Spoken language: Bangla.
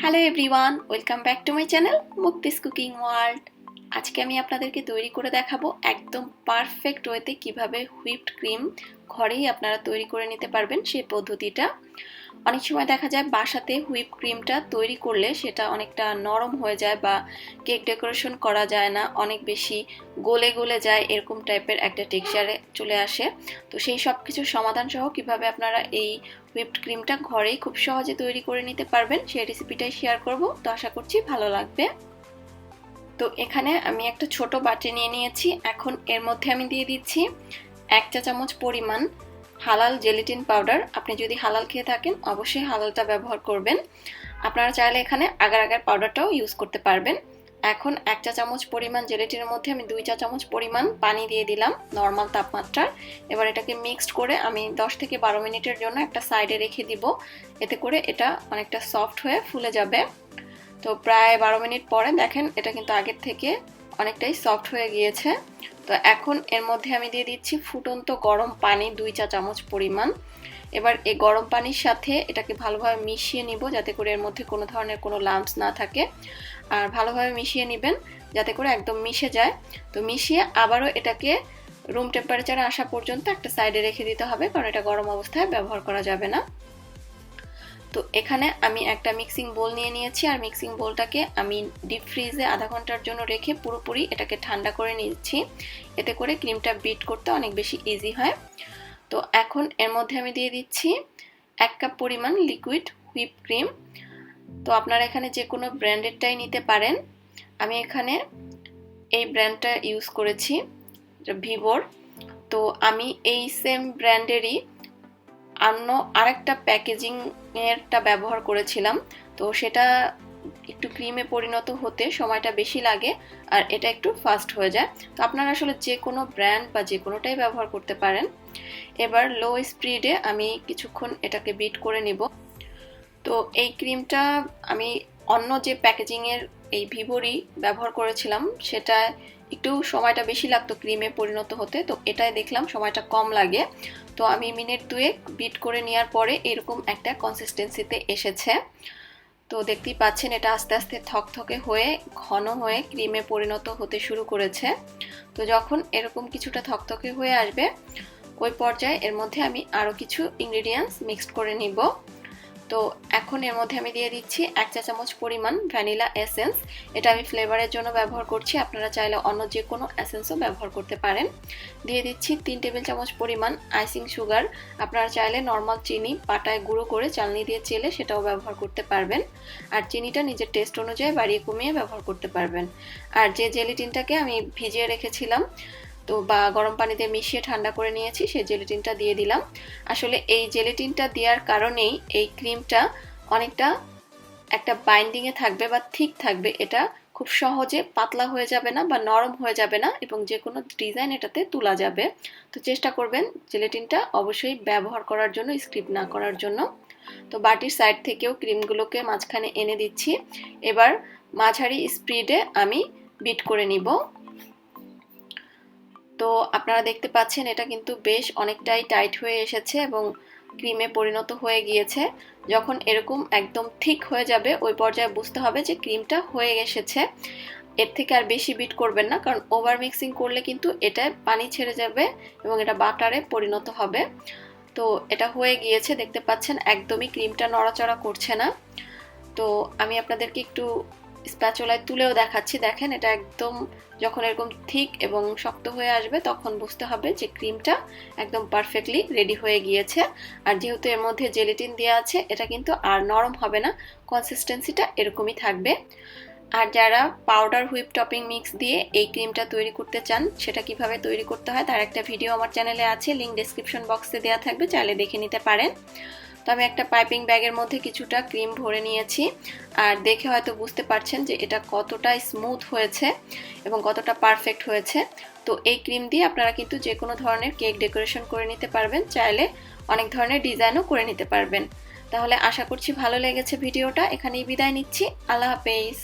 Hello everyone welcome back to my channel Mukti's cooking world আজকে আমি আপনাদেরকে তৈরি করে দেখাবো একদম পারফেক্ট ওয়েতে কীভাবে হুইপড ক্রিম ঘরেই আপনারা তৈরি করে নিতে পারবেন সেই পদ্ধতিটা। অনেক সময় দেখা যায় বাসাতে হুইপ ক্রিমটা তৈরি করলে সেটা অনেকটা নরম হয়ে যায় বা কেক ডেকোরেশন করা যায় না, অনেক বেশি গলে গলে যায়, এরকম টাইপের একটা টেক্সচারে চলে আসে। তো সেই সব কিছুর সমাধান সহ কীভাবে আপনারা এই হুইপড ক্রিমটা ঘরেই খুব সহজে তৈরি করে নিতে পারবেন সেই রেসিপিটাই শেয়ার করব। তো আশা করছি ভালো লাগবে। তো এখানে আমি একটা ছোট বাটি নিয়ে নিয়েছি। এখন এর মধ্যে আমি দিয়ে দিচ্ছি এক চা চামচ পরিমাণ হালাল জেলিটিন পাউডার আপনি যদি হালাল খেয়ে থাকেন, অবশ্যই হালালটা ব্যবহার করবেন। আপনারা চাইলে এখানে আগার আগার পাউডারটাও ইউজ করতে পারবেন। এখন এক চা চামচ পরিমাণ জেলেটিনের মধ্যে আমি দুই চা চামচ পরিমাণ পানি দিয়ে দিলাম নর্মাল তাপমাত্রার। এবার এটাকে মিক্সড করে আমি 10 থেকে বারো মিনিটের জন্য একটা সাইডে রেখে দিব। এতে করে এটা অনেকটা সফট হয়ে ফুলে যাবে। তো প্রায় বারো মিনিট পরে দেখেন, এটা কিন্তু আগের থেকে অনেকটাই সফট হয়ে গিয়েছে। তো এখন এর মধ্যে আমি দিয়ে দিচ্ছি ফুটন্ত গরম পানি দুই চা চামচ পরিমাণ। এবার এই গরম পানির সাথে এটাকে ভালোভাবে মিশিয়ে নিব যাতে করে এর মধ্যে কোনো ধরনের কোনো লাম্পস না থাকে। আর ভালোভাবে মিশিয়ে নেবেন যাতে করে একদম মিশে যায়। তো মিশিয়ে আবারও এটাকে রুম টেম্পারেচারে আসা পর্যন্ত একটা সাইডে রেখে দিতে হবে, কারণ এটা গরম অবস্থায় ব্যবহার করা যাবে না। তো এখানে আমি একটা মিক্সিং বোল নিয়ে নিয়েছি, আর মিক্সিং বোলটাকে আমি ডিপ ফ্রিজে আধা ঘণ্টার জন্য রেখে পুরোপুরি এটাকে ঠান্ডা করে নিচ্ছি। এতে করে ক্রিমটা বিট করতে অনেক বেশি ইজি হয়। তো এখন এর মধ্যে আমি দিয়ে দিচ্ছি এক কাপ পরিমাণ লিকুইড হুইপ ক্রিম তো আপনারা এখানে যে কোনো ব্র্যান্ডেরটাই নিতে পারেন। আমি এখানে এই ব্র্যান্ডটা ইউজ করেছি ভিভোর তো আমি এই সেম ব্র্যান্ডেরই অন্য আরেকটা প্যাকেজিং এরটা ব্যবহার করেছিলাম। তো সেটা একটু ক্রিমে পরিণত হতে সময়টা বেশি লাগে আর এটা একটু ফাস্ট হয়ে যায়। তো আপনারা আসলে যে কোনো ব্র্যান্ড বা যে কোনোটাই ব্যবহার করতে পারেন। এবার লো স্পিডে আমি কিছুক্ষণ এটাকে বিট করে নিব। তো এই ক্রিমটা আমি অন্য যে প্যাকেজিংয়ের এই ভিভোরই ব্যবহার করেছিলাম, সেটা একটু সময়টা বেশি লাগতো ক্রিমে পরিণত হতে, তো এটাই দেখলাম সময়টা কম লাগে। তো আমি মিনিট দুয়েক বিট করে নেওয়ার পরে এরকম একটা কনসিস্টেন্সিতে এসেছে। তো দেখতেই পাচ্ছেন এটা আস্তে আস্তে থকথকে হয়ে, ঘন হয়ে ক্রিমে পরিণত হতে শুরু করেছে। তো যখন এরকম কিছুটা থকথকে হয়ে আসবে, ওই পর্যায়ে এর মধ্যে আমি আরও কিছু ইনগ্রিডিয়েন্টস মিক্সড করে নিব। তো এখন এর মধ্যে আমি দিয়ে দিচ্ছি এক চা চামচ পরিমাণ ভ্যানিলা এসেন্স। এটা আমি ফ্লেভারের জন্য ব্যবহার করছি। আপনারা চাইলে অন্য যে কোনো এসেন্সও ব্যবহার করতে পারেন। দিয়ে দিচ্ছি তিন টেবিল চামচ পরিমাণ আইসিং সুগার আপনারা চাইলে নর্মাল চিনি পাটায় গুঁড়ো করে চালনি দিয়ে চেলে সেটাও ব্যবহার করতে পারবেন। আর চিনিটা নিজের টেস্ট অনুযায়ী বাড়িয়ে কমিয়ে ব্যবহার করতে পারবেন। আর যে জেলিটিনটাকে আমি ভিজিয়ে রেখেছিলাম তো বা গরম পানিতে মিশিয়ে ঠান্ডা করে নিয়েছি, সেই জেলেটিনটা দিয়ে দিলাম। আসলে এই জেলেটিনটা দেওয়ার কারণেই এই ক্রিমটা অনেকটা একটা বাইন্ডিংয়ে থাকবে বা ঠিক থাকবে। এটা খুব সহজে পাতলা হয়ে যাবে না বা নরম হয়ে যাবে না এবং যে কোনো ডিজাইন এটাতে তোলা যাবে। তো চেষ্টা করবেন জেলেটিনটা অবশ্যই ব্যবহার করার জন্য স্ক্রিপ না করার জন্য। তো বাটির সাইড থেকেও ক্রিমগুলোকে মাঝখানে এনে দিচ্ছি। এবার মাঝারি স্পিডে আমি বিট করে নিব। তো আপনারা দেখতে পাচ্ছেন এটা কিন্তু বেশ অনেকটাই টাইট হয়ে এসেছে এবং ক্রিমে পরিণত হয়ে গিয়েছে। যখন এরকম একদম ঠিক হয়ে যাবে, ওই পর্যায়ে বুঝতে হবে যে ক্রিমটা হয়ে এসেছে। এর থেকে আর বেশি বিট করবেন না, কারণ ওভার মিক্সিং করলে কিন্তু এটা পানি ছেড়ে যাবে এবং এটা বাটারে পরিণত হবে। তো এটা হয়ে গিয়েছে, দেখতে পাচ্ছেন, একদমই ক্রিমটা নড়াচড়া করছে না। তো আমি আপনাদেরকে একটু স্প্যাচুলায় তুলেও দেখাচ্ছি। দেখেন, এটা একদম যখন এরকম ঠিক এবং শক্ত হয়ে আসবে, তখন বুঝতে হবে যে ক্রিমটা একদম পারফেক্টলি রেডি হয়ে গিয়েছে। আর যেহেতু এর মধ্যে জেলিটিন দেওয়া আছে, এটা কিন্তু আর নরম হবে না কনসিস্টেন্সিটা এরকমই থাকবে। আর যারা পাউডার হুইপ টপিং মিক্স দিয়ে এই ক্রিমটা তৈরি করতে চান, সেটা কীভাবে তৈরি করতে হয়, তার একটা ভিডিও আমার চ্যানেলে আছে লিঙ্ক ডিসক্রিপশন বক্সে দেওয়া থাকবে, চাইলে দেখে নিতে পারেন। তো আমি একটা পাইপিং ব্যাগের মধ্যে কিছুটা ক্রিম ভরে নিয়েছি। আর দেখে হয়তো বুঝতে পারছেন যে এটা কতটা স্মুথ হয়েছে এবং কতটা পারফেক্ট হয়েছে। তো এই ক্রিম দিয়ে আপনারা কিন্তু যে কোনো ধরনের কেক ডেকোরেশন করে নিতে পারবেন, চাইলে অনেক ধরনের ডিজাইনও করে নিতে পারবেন। তাহলে আশা করছি ভালো লেগেছে ভিডিওটা। এখানেই বিদায় নিচ্ছি। আল্লাহ হাফেজ।